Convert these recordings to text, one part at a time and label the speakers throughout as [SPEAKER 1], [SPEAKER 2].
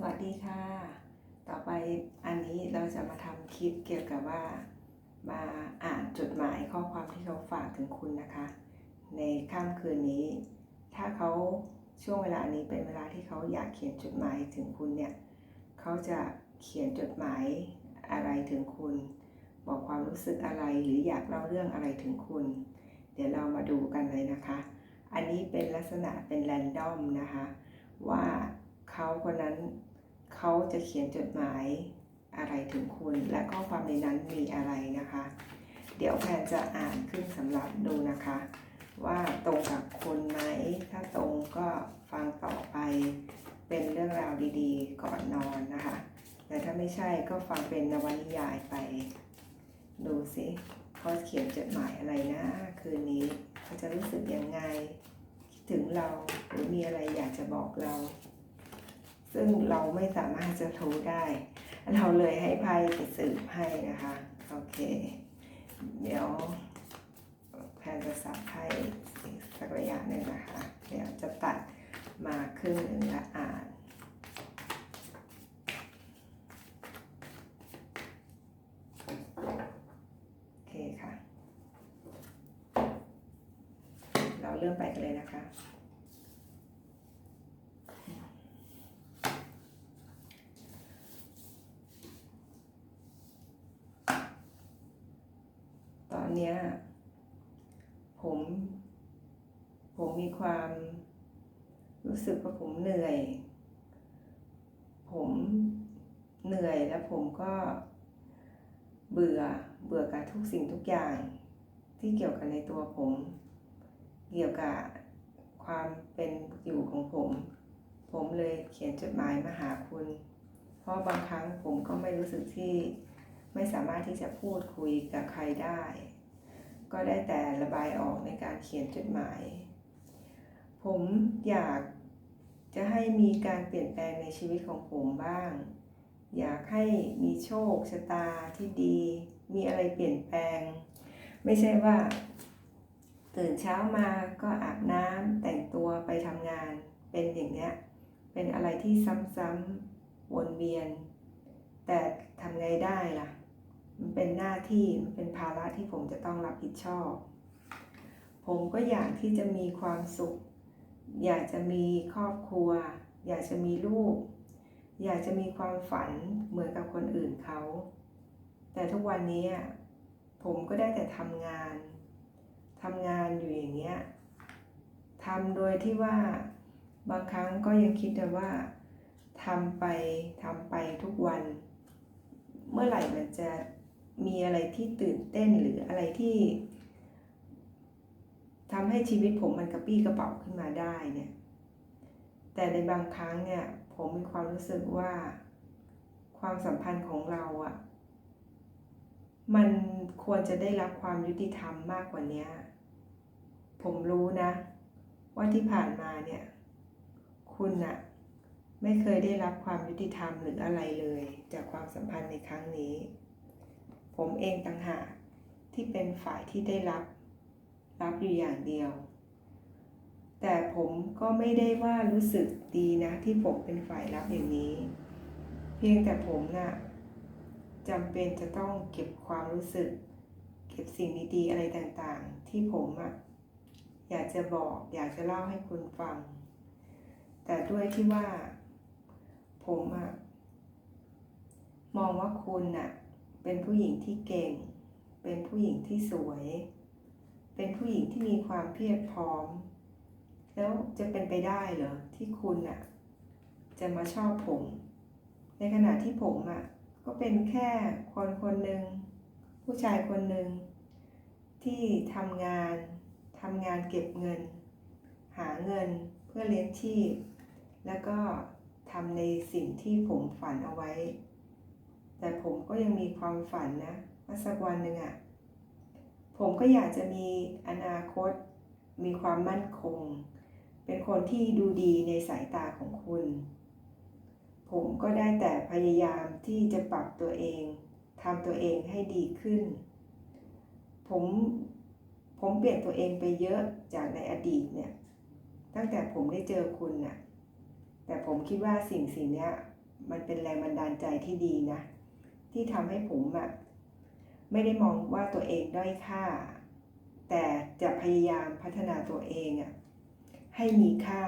[SPEAKER 1] สวัสดีค่ะ ต่อไปอันนี้เราจะมาทำคลิปเกี่ยวกับว่า มาอ่านจดหมายข้อความที่เขาฝากถึงคุณนะคะ ในค่ำคืนนี้ ถ้าเขาช่วงเวลานี้เป็นเวลาที่เขาอยากเขียนจดหมายถึงคุณเนี่ยเขาจะเขียนจดหมายอะไรถึงคุณ บอกความรู้สึกอะไรหรืออยากเล่าเรื่องอะไรถึงคุณ เดี๋ยวเรามาดูกันเลยนะคะ อันนี้เป็นลักษณะเป็นแรนดอมนะคะ ว่าเขาคนนั้น เขาจะเขียนจดหมายอะไรถึงคุณ และข้อความในนั้นมีอะไรนะคะ เดี๋ยวแพนจะอ่านขึ้นสำหรับดูนะคะ ว่าตรงกับคุณไหม ถ้าตรงก็ฟังต่อไปเป็นเรื่องราวดีๆ ก่อนนอนนะคะ แต่ถ้าไม่ใช่ก็ฟังเป็นนวนิยายไป ดูสิเขาเขียนจดหมายอะไรนะคืนนี้เขาจะรู้สึกยังไง คิดถึงเราหรือมีอะไรอยากจะบอกเรา ซึ่งเราไม่สามารถจะรู้ได้ เราเลยให้ไพ่ไปสืบให้นะคะ โอเค เดี๋ยวแพนจะสับไพ่สักระยะหนึ่งนะคะ เดี๋ยวจะตัดมาครึ่งหนึ่งและอ่านโอเคค่ะเราเริ่มไปกันเลยนะคะ ตอนเนี้ย ผม ผมมีความรู้สึกว่าผมเหนื่อย ผมเหนื่อยแล้วผมก็เบื่อเบื่อกับทุกสิ่งทุกอย่างที่เกี่ยวกับในตัวผม เกี่ยวกับความเป็นอยู่ของผม ผมเลยเขียนจดหมายมาหาคุณ เพราะบางครั้งผมก็ไม่รู้สึกที่ไม่สามารถที่จะพูดคุยกับใครได้ ก็ได้แต่ระบายออกในการเขียนจดหมาย ผมอยากจะให้มีการเปลี่ยนแปลงในชีวิตของผมบ้าง อยากให้มีโชคชะตาที่ดี มีอะไรเปลี่ยนแปลง ไม่ใช่ว่า ตื่นเช้ามาก็อาบน้ำแต่งตัวไปทำงาน เป็นอย่างเนี้ย เป็นอะไรที่ซ้ำๆวนเวียน แต่ทำไงได้ล่ะ มันเป็นหน้าที่มันเป็นภาระที่ผมจะต้องรับผิดชอบ ผมก็อยากที่จะมีความสุข อยากจะมีครอบครัว อยากจะมีลูก อยากจะมีความฝันเหมือนกับคนอื่นเขา แต่ทุกวันนี้ผมก็ได้แต่ทำงานทำงานอยู่อย่างเงี้ยทำโดยที่ว่าบางครั้งก็ยังคิดแต่ว่าทำไปทำไปทุกวัน เมื่อไหร่มันจะ มีอะไรที่ตื่นเต้นหรืออะไรที่ทำให้ชีวิตผมมันกระปี้กระเป๋าขึ้นมาได้เนี่ย แต่ในบางครั้งเนี่ย ผมมีความรู้สึกว่าความสัมพันธ์ของเราอะมันควรจะได้รับความยุติธรรมมากกว่านี้ ผมรู้นะ ว่าที่ผ่านมาเนี่ย คุณอะไม่เคยได้รับความยุติธรรมหรืออะไรเลย จากความสัมพันธ์ในครั้งนี้ ผมเองต่างหากที่เป็นฝ่ายที่ได้รับ รับอยู่อย่างเดียว แต่ผมก็ไม่ได้ว่ารู้สึกดีนะที่ผมเป็นฝ่ายรับอย่างนี้ เพียงแต่ผมนะ่ะจำเป็นจะต้องเก็บความรู้สึก เก็บสิ่งดีๆอะไรต่างๆ ที่ผมอะอยากจะบอกอยากจะเล่าให้คุณฟัง แต่ด้วยที่ว่า ผมอะมองว่าคุณน่ะ เป็นผู้หญิงที่เก่ง เป็นผู้หญิงที่สวย เป็นผู้หญิงที่มีความเพียรพร้อม แล้วจะเป็นไปได้เหรอที่คุณน่ะจะมาชอบผม ในขณะที่ผมอะก็เป็นแค่คนคนหนึ่งผู้ชายคนหนึ่งที่ทำงานทำงานเก็บเงิน หาเงินเพื่อเลี้ยงชีพ แล้วก็ทำในสิ่งที่ผมฝันเอาไว้ แต่ผมก็ยังมีความฝันนะว่าสักวันหนึ่งอะ ผมก็อยากจะมีอนาคต มีความมั่นคง เป็นคนที่ดูดีในสายตาของคุณ ผมก็ได้แต่พยายามที่จะปรับตัวเองทำตัวเองให้ดีขึ้น ผมผมเปลี่ยนตัวเองไปเยอะจากในอดีตเนี่ย ตั้งแต่ผมได้เจอคุณน่ะ แต่ผมคิดว่าสิ่งสิ่งเนี้ยมันเป็นแรงบันดาลใจที่ดีนะ ที่ทำให้ผมอะไม่ได้มองว่าตัวเองด้อยค่า แต่จะพยายามพัฒนาตัวเองอะให้มีค่า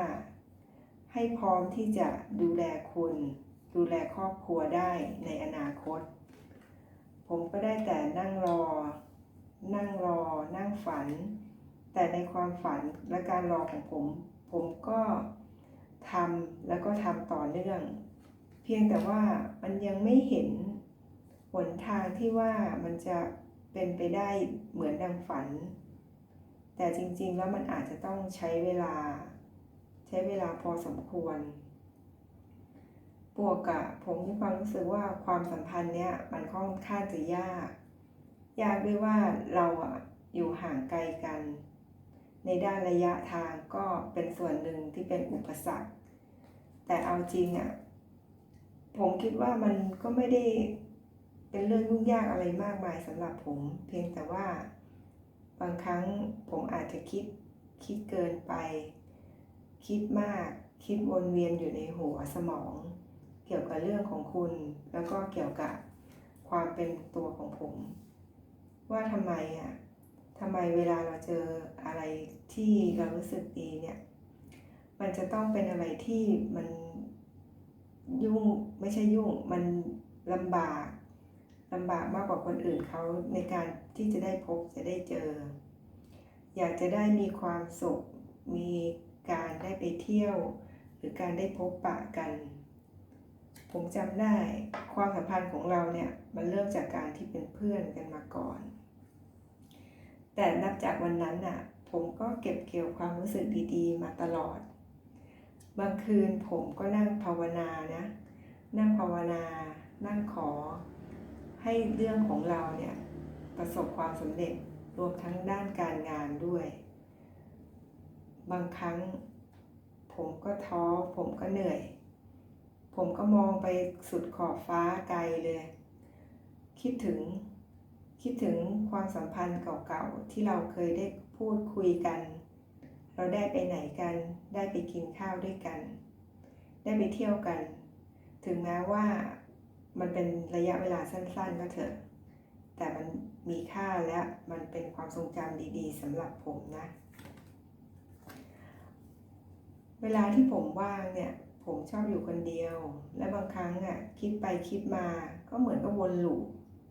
[SPEAKER 1] ให้พร้อมที่จะดูแลคุณ ดูแลครอบครัวได้ในอนาคต ผมก็ได้แต่นั่งรอ นั่งรอ นั่งฝัน แต่ในความฝันและการรอของผม ผมก็ทำแล้วก็ทำต่อเนื่อง เพียงแต่ว่ามันยังไม่เห็น หนทางที่ว่ามันจะเป็นไปได้เหมือนดังฝัน แต่จริงๆแล้วมันอาจจะต้องใช้เวลา ใช้เวลาพอสมควรบวกกับผมมีความรู้สึกว่าความสัมพันธ์เนี้ยมันค่อนข้างจะยาก ยากด้วยว่าเราอะอยู่ห่างไกลกัน ในด้านระยะทางก็เป็นส่วนหนึ่งที่เป็นอุปสรรค แต่เอาจริงอะผมคิดว่ามันก็ไม่ได้ เป็นเรื่องยุ่งยากอะไรมากมายสำหรับผม เพียงแต่ว่า บางครั้งผมอาจจะคิดคิดเกินไป คิดมากคิดวนเวียนอยู่ในหัวสมอง เกี่ยวกับเรื่องของคุณ แล้วก็เกี่ยวกับความเป็นตัวของผม ว่าทำไมอะทำไมเวลาเราเจออะไรที่เรารู้สึกดีเนี่ย มันจะต้องเป็นอะไรที่มันยุ่งไม่ใช่ยุ่ง มันลำบาก ลำบากมากกว่าคนอื่นเขาในการที่จะได้พบจะได้เจอ อยากจะได้มีความสุข มีการได้ไปเที่ยว หรือการได้พบปะกัน ผมจำได้ความสัมพันธ์ของเราเนี่ยมันเริ่มจากการที่เป็นเพื่อนกันมาก่อน แต่นับจากวันนั้นน่ะผมก็เก็บเกี่ยวความรู้สึกดีๆ มาตลอด บางคืนผมก็นั่งภาวนานะ นั่งภาวนา นั่งขอ ให้เรื่องของเราเนี่ยประสบความสำเร็จรวมทั้งด้านการงานด้วย บางครั้ง ผมก็ท้อผมก็เหนื่อย ผมก็มองไปสุดขอบฟ้าไกลเลย คิดถึงคิดถึงความสัมพันธ์เก่าๆ ที่เราเคยได้พูดคุยกัน เราได้ไปไหนกัน ได้ไปกินข้าวด้วยกัน ได้ไปเที่ยวกัน ถึงแม้ว่า มันเป็นระยะเวลาสั้นๆก็เถอะ แต่มันมีค่าและมันเป็นความทรงจำดีๆสำหรับผมนะ เวลาที่ผมว่างเนี่ย ผมชอบอยู่คนเดียว และบางครั้งอะคิดไปคิดมาก็เหมือนกับวนลูป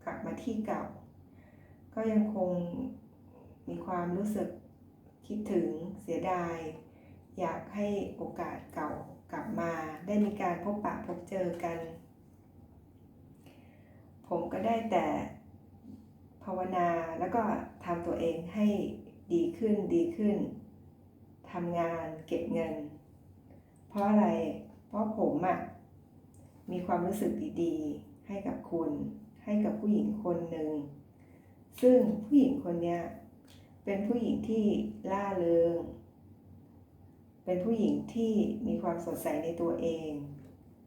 [SPEAKER 1] กลับมาที่เก่า ก็ยังคงมีความรู้สึกคิดถึงเสียดาย อยากให้โอกาสเก่ากลับมาได้มีการพบปะพบเจอกัน ผมก็ได้แต่ภาวนาแล้วก็ทำตัวเองให้ดีขึ้นดีขึ้นทำงานเก็บเงิน เพราะอะไร เพราะผมอะมีความรู้สึกดีๆ ให้กับคุณ ให้กับผู้หญิงคนหนึ่ง ซึ่งผู้หญิงคนเนี้ยเป็นผู้หญิงที่ล่าเริง เป็นผู้หญิงที่มีความสดใสในตัวเอง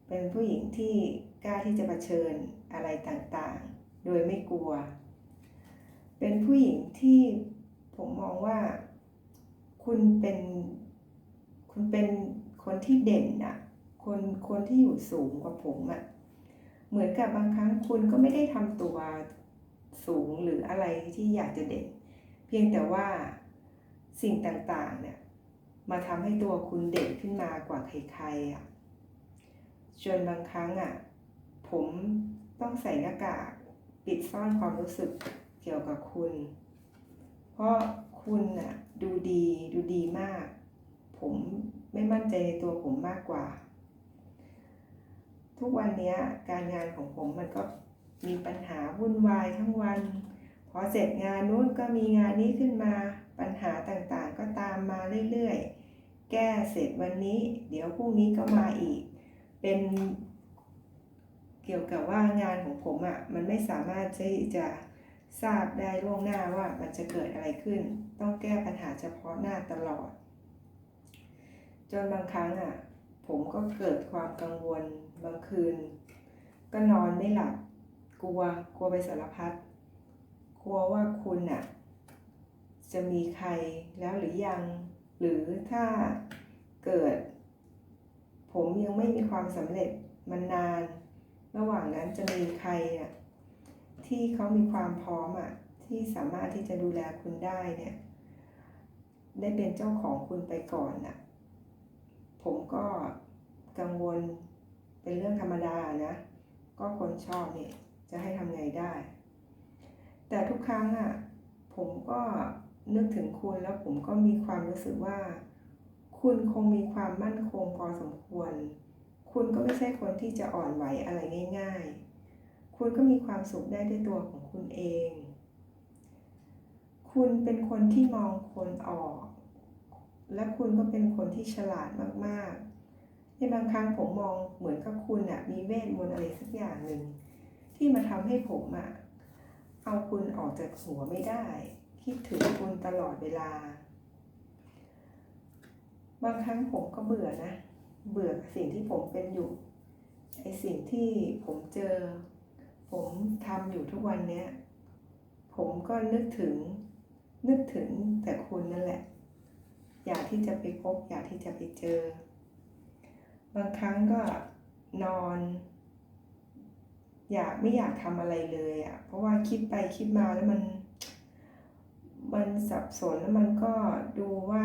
[SPEAKER 1] เป็นผู้หญิงที่ กล้าที่จะะเผชิญอะไรต่างๆ โดยไม่กลัว เป็นผู้หญิงที่ผมมองว่าคุณเป็นคุณเป็นคนที่เด่นอะคนคนที่อยู่สูงกว่าผมอะเหมือนกับบางครั้งคุณก็ไม่ได้ทำตัวสูงหรืออะไรที่อยากจะเด่น เพียงแต่ว่าสิ่งต่างๆเนี่ยมาทำให้ตัวคุณเด่นขึ้นมากว่าใครๆอะจนบางครั้งอะ ผมต้องใส่หน้ากากปิดซ่อนความรู้สึกเกี่ยวกับคุณ เพราะคุณน่ะดูดีดูดีมาก ผมไม่มั่นใจในตัวผมมากกว่า ทุกวันนี้การงานของผมมันก็มีปัญหาวุ่นวายทั้งวันพอเสร็จงานนู้นก็มีงานนี้ขึ้นมาปัญหาต่างๆก็ตามมาเรื่อยๆ แก้เสร็จวันนี้ เดี๋ยวพรุ่งนี้ก็มาอีก เป็น เกี่ยวกับว่างานของผมอะ่ะมันไม่สามารถที่จะทราบได้ล่วงหน้าว่ามันจะเกิดอะไรขึ้น ต้องแก้ปัญหาเฉพาะหน้าตลอด จนบางครั้งอะผมก็เกิดความกังวลบางคืน ก็นอนไม่หลับกลัวกลัวไปสารพัดกลัวว่าคุณน่ะจะมีใครแล้วหรือยัง หรือถ้าเกิด ผมยังไม่มีความสำเร็จมันนาน ระหว่างนั้นจะมีใครอะที่เขามีความพร้อมอะที่สามารถที่จะดูแลคุณได้เนี่ย ได้เป็นเจ้าของคุณไปก่อนน่ะ ผมก็กังวลเป็นเรื่องธรรมดานะ ก็คนชอบเนี่ยจะให้ทำไงได้ แต่ทุกครั้งอะผมก็นึกถึงคุณแล้วผมก็มีความรู้สึกว่า คุณคงมีความมั่นคงพอสมควร คุณก็ไม่ใช่คนที่จะอ่อนไหวอะไรง่าย ๆ คุณก็มีความสุขได้ด้วยตัวของคุณเอง คุณเป็นคนที่มองคนออก และคุณก็เป็นคนที่ฉลาดมากๆ ในบางครั้งผมมองเหมือนกับคุณอะมีเวทมนต์อะไรสักอย่างหนึ่งที่มาทำให้ผมอะเอาคุณออกจากหัวไม่ได้ คิดถึงคุณตลอดเวลา บางครั้งผมก็เบื่อนะ เบื่อสิ่งที่ผมเป็นอยู่ไอสิ่งที่ผมเจอ ผมทำอยู่ทุกวันเนี้ยผมก็นึกถึงนึกถึงแต่คุณนั่นแหละ อยากที่จะไปพบ อยากที่จะไปเจอ บางครั้งก็นอน อยากไม่อยากทำอะไรเลยอะ่ะ เพราะว่าคิดไปคิดมาแล้วมัน มันสับสนแล้วมันก็ดูว่า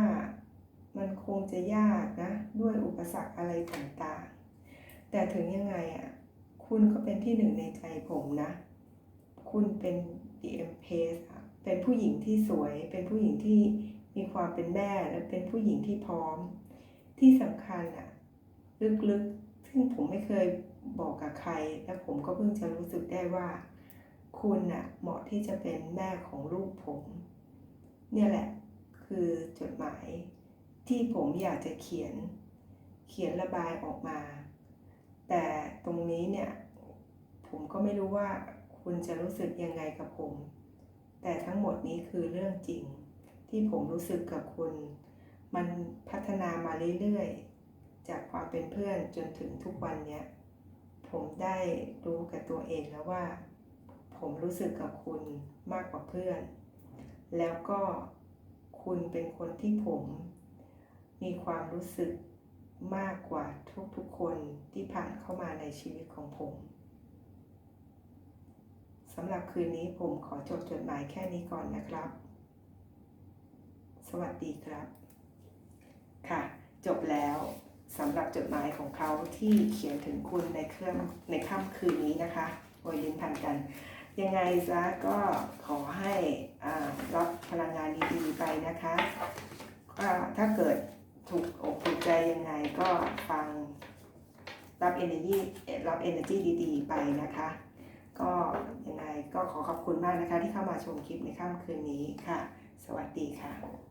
[SPEAKER 1] มันคงจะยากนะ ด้วยอุปสรรคอะไรต่างๆ แต่ถึงยังไงอะ่ะ คุณก็เป็นที่หนึ่งในใจผมนะ คุณเป็น DM p a c e อะเป็นผู้หญิงที่สวย เป็นผู้หญิงที่มีความเป็นแม่ และเป็นผู้หญิงที่พร้อม ที่สำคัญอะ ลึกๆ ซึ่งผมไม่เคยบอกกับใคร และผมก็เพิ่งจะรู้สึกได้ว่า คุณน่ะ เหมาะที่จะเป็นแม่ของลูกผม เนี่ยแหละ คือจดหมาย ที่ผมอยากจะเขียนเขียนระบายออกมา แต่ตรงนี้เนี่ยผมก็ไม่รู้ว่าคุณจะรู้สึกยังไงกับผม แต่ทั้งหมดนี้คือเรื่องจริง ที่ผมรู้สึกกับคุณ มันพัฒนามาเรื่อยๆ จากความเป็นเพื่อนจนถึงทุกวันเนี้ยผมได้รู้กับตัวเองแล้วว่า ผมรู้สึกกับคุณมากกว่าเพื่อน แล้วก็คุณเป็นคนที่ผม มีความรู้สึกมากกว่าทุกๆคนที่ผ่านเข้ามาในชีวิตของผมสำหรับคืนนี้ผมขอจบจดหมายแค่นี้ก่อนนะครับ สวัสดีครับ ค่ะ จบแล้วสำหรับจดหมายของเขาที่เขียนถึงคุณในเครื่องในค่ำคืนนี้นะคะโอยลิ้นพันกัน ยังไงซะก็ขอให้รับพลังงานดีๆไปนะคะ ถ้าเกิด ถูกอกถูกใจยังไงก็ฟังรับ energy รับ energy ดีๆ ไปนะคะ ก็ยังไงก็ขอขอบคุณมากนะคะที่เข้ามาชมคลิปในค่ำคืนนี้ค่ะ สวัสดีค่ะ